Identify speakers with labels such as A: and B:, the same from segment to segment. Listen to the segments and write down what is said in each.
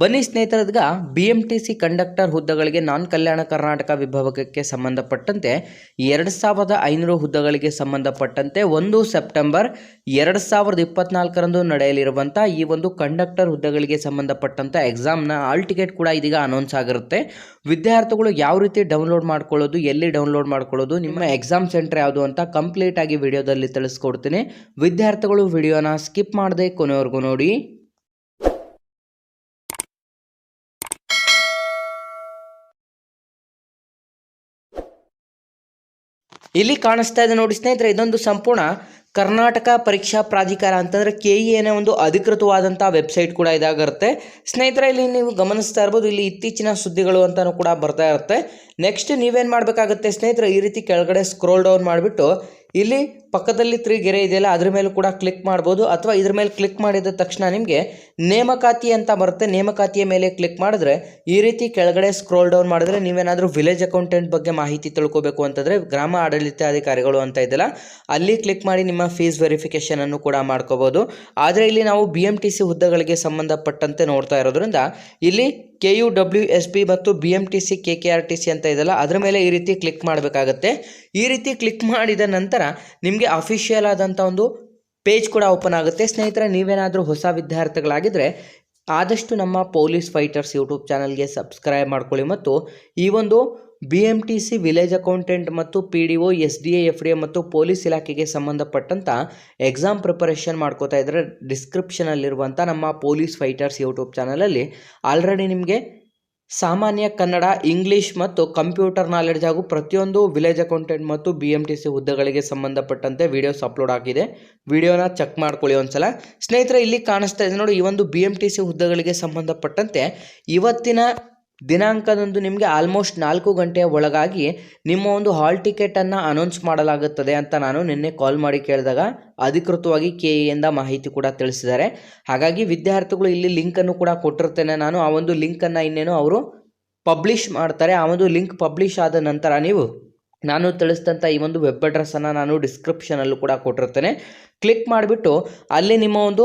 A: ಬನ್ನಿ ಸ್ನೇಹಿತರದ್ಗ B M T C conductor ಹುದ್ದೆಗಳಿಗೆ ನಾನ್ ಕಲ್ಯಾಣ ಕರ್ನಾಟಕ ವಿಭಾಗಕ್ಕೆ ಸಂಬಂಧಪಟ್ಟಂತೆ ಎರಡು ಸಾವಿರದ ಐನೂರು ಹುದ್ದೆಗಳಿಗೆ ಸಂಬಂಧಪಟ್ಟಂತೆ ಒಂದು ಸೆಪ್ಟೆಂಬರ್ ಎರಡು ಸಾವಿರದ ಇಪ್ಪತ್ನಾಲ್ಕರಂದು ನಡೆಯಲಿರುವಂಥ ಈ ಒಂದು ಕಂಡಕ್ಟರ್ ಹುದ್ದೆಗಳಿಗೆ ಸಂಬಂಧಪಟ್ಟಂಥ ಎಕ್ಸಾಮ್ನ ಆಲ್ ಟಿಕೆಟ್ ಕೂಡ ಇದೀಗ ಅನೌನ್ಸ್ ಆಗಿರುತ್ತೆ. ವಿದ್ಯಾರ್ಥಿಗಳು ಯಾವ ರೀತಿ ಡೌನ್ಲೋಡ್ ಮಾಡ್ಕೊಳ್ಳೋದು, ಎಲ್ಲಿ ಡೌನ್ಲೋಡ್ ಮಾಡ್ಕೊಳ್ಳೋದು, ನಿಮ್ಮ ಎಕ್ಸಾಮ್ ಸೆಂಟರ್ ಯಾವುದು ಅಂತ ಕಂಪ್ಲೀಟ್ ಆಗಿ ವಿಡಿಯೋದಲ್ಲಿ ತಿಳಿಸ್ಕೊಡ್ತೀನಿ. ವಿದ್ಯಾರ್ಥಿಗಳು ವಿಡಿಯೋನ ಸ್ಕಿಪ್ ಮಾಡದೆ ಕೊನೆವರೆಗೂ ನೋಡಿ. ಇಲ್ಲಿ ಕಾಣಿಸ್ತಾ ಇದೆ ನೋಡಿ ಸ್ನೇಹಿತರೆ, ಇದೊಂದು ಸಂಪೂರ್ಣ ಕರ್ನಾಟಕ ಪರೀಕ್ಷಾ ಪ್ರಾಧಿಕಾರ ಅಂತಂದರೆ ಕೆ ಇ ಎನ ಒಂದು ಅಧಿಕೃತವಾದಂಥ ವೆಬ್ಸೈಟ್ ಕೂಡ ಇದಾಗಿರುತ್ತೆ. ಸ್ನೇಹಿತರೆ, ಇಲ್ಲಿ ನೀವು ಗಮನಿಸ್ತಾ ಇರ್ಬೋದು, ಇಲ್ಲಿ ಇತ್ತೀಚಿನ ಸುದ್ದಿಗಳು ಅಂತಲೂ ಕೂಡ ಬರ್ತಾ ಇರುತ್ತೆ. ನೆಕ್ಸ್ಟ್ ನೀವೇನು ಮಾಡಬೇಕಾಗುತ್ತೆ ಸ್ನೇಹಿತರೆ, ಈ ರೀತಿ ಕೆಳಗಡೆ ಸ್ಕ್ರೋಲ್ ಡೌನ್ ಮಾಡಿಬಿಟ್ಟು, ಇಲ್ಲಿ ಪಕ್ಕದಲ್ಲಿ ತ್ರೀ ಗೆರೆ ಇದೆಯಲ್ಲ, ಅದ್ರ ಮೇಲೂ ಕೂಡ ಕ್ಲಿಕ್ ಮಾಡ್ಬೋದು, ಅಥವಾ ಇದ್ರ ಮೇಲೆ ಕ್ಲಿಕ್ ಮಾಡಿದ ತಕ್ಷಣ ನಿಮಗೆ ನೇಮಕಾತಿ ಅಂತ ಬರುತ್ತೆ. ನೇಮಕಾತಿಯ ಮೇಲೆ ಕ್ಲಿಕ್ ಮಾಡಿದ್ರೆ, ಈ ರೀತಿ ಕೆಳಗಡೆ ಸ್ಕ್ರೋಲ್ ಡೌನ್ ಮಾಡಿದ್ರೆ ನೀವೇನಾದರೂ ವಿಲೇಜ್ ಅಕೌಂಟೆಂಟ್ ಬಗ್ಗೆ ಮಾಹಿತಿ ತಿಳ್ಕೋಬೇಕು ಅಂತಂದರೆ, ಗ್ರಾಮ ಆಡಳಿತಾಧಿಕಾರಿಗಳು ಅಂತ ಇದೆಯಲ್ಲ, ಅಲ್ಲಿ ಕ್ಲಿಕ್ ಮಾಡಿ ನಿಮ್ಮ ಫೀಸ್ ವೆರಿಫಿಕೇಷನನ್ನು ಕೂಡ ಮಾಡ್ಕೋಬೋದು. ಆದರೆ ಇಲ್ಲಿ ನಾವು ಬಿ ಹುದ್ದೆಗಳಿಗೆ ಸಂಬಂಧಪಟ್ಟಂತೆ ನೋಡ್ತಾ ಇರೋದ್ರಿಂದ, ಇಲ್ಲಿ K U W S B ಮತ್ತು B M T C, K K R T C ಅಂತ ಇದೆಯಲ್ಲ ಅದರ ಮೇಲೆ ಈ ರೀತಿ ಕ್ಲಿಕ್ ಮಾಡಬೇಕಾಗತ್ತೆ. ಈ ರೀತಿ ಕ್ಲಿಕ್ ಮಾಡಿದ ನಂತರ ನಿಮಗೆ ಅಫಿಷಿಯಲ್ ಆದಂಥ ಒಂದು ಪೇಜ್ ಕೂಡ ಓಪನ್ ಆಗುತ್ತೆ. ಸ್ನೇಹಿತರೆ, ನೀವೇನಾದರೂ ಹೊಸ ವಿದ್ಯಾರ್ಥಿಗಳಾಗಿದ್ದರೆ ಆದಷ್ಟು ನಮ್ಮ ಪೊಲೀಸ್ ಫೈಟರ್ಸ್ ಯೂಟ್ಯೂಬ್ ಚಾನಲ್ಗೆ ಸಬ್ಸ್ಕ್ರೈಬ್ ಮಾಡ್ಕೊಳ್ಳಿ ಮತ್ತು ಈ ಒಂದು B M T C village accountant ಮತ್ತು P D O S D A F D A ಮತ್ತು ಪೊಲೀಸ್ ಇಲಾಖೆಗೆ ಸಂಬಂಧಪಟ್ಟಂಥ ಎಕ್ಸಾಮ್ ಪ್ರಿಪರೇಷನ್ ಮಾಡ್ಕೋತಾ ಇದ್ದರೆ ಡಿಸ್ಕ್ರಿಪ್ಷನಲ್ಲಿರುವಂಥ ನಮ್ಮ ಪೊಲೀಸ್ ಫೈಟರ್ಸ್ ಯೂಟ್ಯೂಬ್ ಚಾನಲಲ್ಲಿ ಆಲ್ರೆಡಿ ನಿಮಗೆ ಸಾಮಾನ್ಯ ಕನ್ನಡ, ಇಂಗ್ಲೀಷ್ ಮತ್ತು ಕಂಪ್ಯೂಟರ್ ನಾಲೆಡ್ಜ್ ಹಾಗೂ ಪ್ರತಿಯೊಂದು ವಿಲೇಜ್ ಅಕೌಂಟೆಂಟ್ ಮತ್ತು ಬಿ ಎಂ ಟಿ ಸಿ ಹುದ್ದೆಗಳಿಗೆ ಸಂಬಂಧಪಟ್ಟಂತೆ ವಿಡಿಯೋಸ್ ಅಪ್ಲೋಡ್ ಆಗಿದೆ ವಿಡಿಯೋನ ಚೆಕ್ ಮಾಡ್ಕೊಳ್ಳಿ ಒಂದ್ಸಲ. ಸ್ನೇಹಿತರೆ, ಇಲ್ಲಿ ಕಾಣಿಸ್ತಾ ಇದೆ ನೋಡಿ, ಈ ಒಂದು ಬಿ ಎಂ ಟಿ ಸಿ ಹುದ್ದೆಗಳಿಗೆ ಸಂಬಂಧಪಟ್ಟಂತೆ ಇವತ್ತಿನ ದಿನಾಂಕದಂದು ನಿಮಗೆ ಆಲ್ಮೋಸ್ಟ್ ನಾಲ್ಕು ಗಂಟೆಯ ಒಳಗಾಗಿ ನಿಮ್ಮ ಒಂದು ಹಾಲ್ ಟಿಕೆಟನ್ನು ಅನೌನ್ಸ್ ಮಾಡಲಾಗುತ್ತದೆ ಅಂತ ನಾನು ನಿನ್ನೆ ಕಾಲ್ ಮಾಡಿ ಕೇಳಿದಾಗ ಅಧಿಕೃತವಾಗಿ ಕೆ ಎಯಿಂದ ಮಾಹಿತಿ ಕೂಡ ತಿಳಿಸಿದ್ದಾರೆ. ಹಾಗಾಗಿ ವಿದ್ಯಾರ್ಥಿಗಳು ಇಲ್ಲಿ ಲಿಂಕನ್ನು ಕೂಡ ಕೊಟ್ಟಿರ್ತೇನೆ. ನಾನು ಆ ಒಂದು ಲಿಂಕನ್ನು ಇನ್ನೇನು ಅವರು ಪಬ್ಲಿಷ್ ಮಾಡ್ತಾರೆ. ಆ ಒಂದು ಲಿಂಕ್ ಪಬ್ಲಿಷ್ ಆದ ನಂತರ ನೀವು ನಾನು ತಿಳಿಸಿದಂಥ ಈ ಒಂದು ವೆಬ್ ಅಡ್ರೆಸ್ಸನ್ನು ನಾನು ಡಿಸ್ಕ್ರಿಪ್ಷನಲ್ಲೂ ಕೂಡ ಕೊಟ್ಟಿರ್ತೇನೆ. ಕ್ಲಿಕ್ ಮಾಡಿಬಿಟ್ಟು ಅಲ್ಲಿ ನಿಮ್ಮ ಒಂದು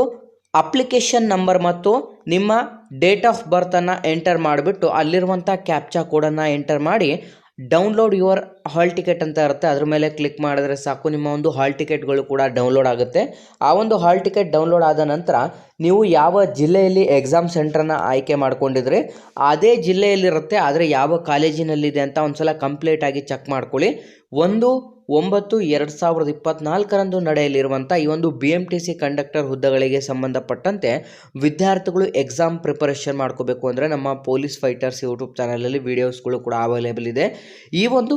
A: ಅಪ್ಲಿಕೇಶನ್ ನಂಬರ್ ಮತ್ತು ನಿಮ್ಮ ಡೇಟ್ ಆಫ್ ಬರ್ತನ್ನು ಎಂಟರ್ ಮಾಡಿಬಿಟ್ಟು ಅಲ್ಲಿರುವಂಥ ಕ್ಯಾಪ್ಚಾ ಕೋಡನ್ನು ಎಂಟರ್ ಮಾಡಿ ಡೌನ್ಲೋಡ್ ಯುವರ್ ಹಾಲ್ ಟಿಕೆಟ್ ಅಂತ ಇರುತ್ತೆ. ಅದ್ರ ಮೇಲೆ ಕ್ಲಿಕ್ ಮಾಡಿದ್ರೆ ಸಾಕು. ನಿಮ್ಮ ಒಂದು ಹಾಲ್ ಟಿಕೆಟ್ಗಳು ಕೂಡ ಡೌನ್ಲೋಡ್ ಆಗುತ್ತೆ. ಆ ಒಂದು ಹಾಲ್ ಟಿಕೆಟ್ ಡೌನ್ಲೋಡ್ ಆದ ನಂತರ ನೀವು ಯಾವ ಜಿಲ್ಲೆಯಲ್ಲಿ ಎಕ್ಸಾಮ್ ಸೆಂಟ್ರನ್ನ ಆಯ್ಕೆ ಮಾಡ್ಕೊಂಡಿದ್ರಿ? ಅದೇ ಜಿಲ್ಲೆಯಲ್ಲಿರುತ್ತೆ. ಆದರೆ ಯಾವ ಕಾಲೇಜಿನಲ್ಲಿದೆ ಅಂತ ಒಂದ್ಸಲ ಕಂಪ್ಲೀಟಾಗಿ ಚೆಕ್ ಮಾಡ್ಕೊಳ್ಳಿ. ಒಂದು ಒಂಬತ್ತು ಎರಡು ಸಾವಿರದ ಇಪ್ಪತ್ನಾಲ್ಕರಂದು ನಡೆಯಲಿರುವಂಥ ಈ ಒಂದು B M T C conductor ಹುದ್ದೆಗಳಿಗೆ ಸಂಬಂಧಪಟ್ಟಂತೆ ವಿದ್ಯಾರ್ಥಿಗಳು ಎಕ್ಸಾಮ್ ಪ್ರಿಪರೇಷನ್ ಮಾಡ್ಕೋಬೇಕು ಅಂದರೆ ನಮ್ಮ ಪೊಲೀಸ್ ಫೈಟರ್ಸ್ ಯೂಟ್ಯೂಬ್ ಚಾನಲಲ್ಲಿ ವೀಡಿಯೋಸ್ಗಳು ಕೂಡ ಅವೈಲೇಬಲ್ ಇದೆ. ಈ ಒಂದು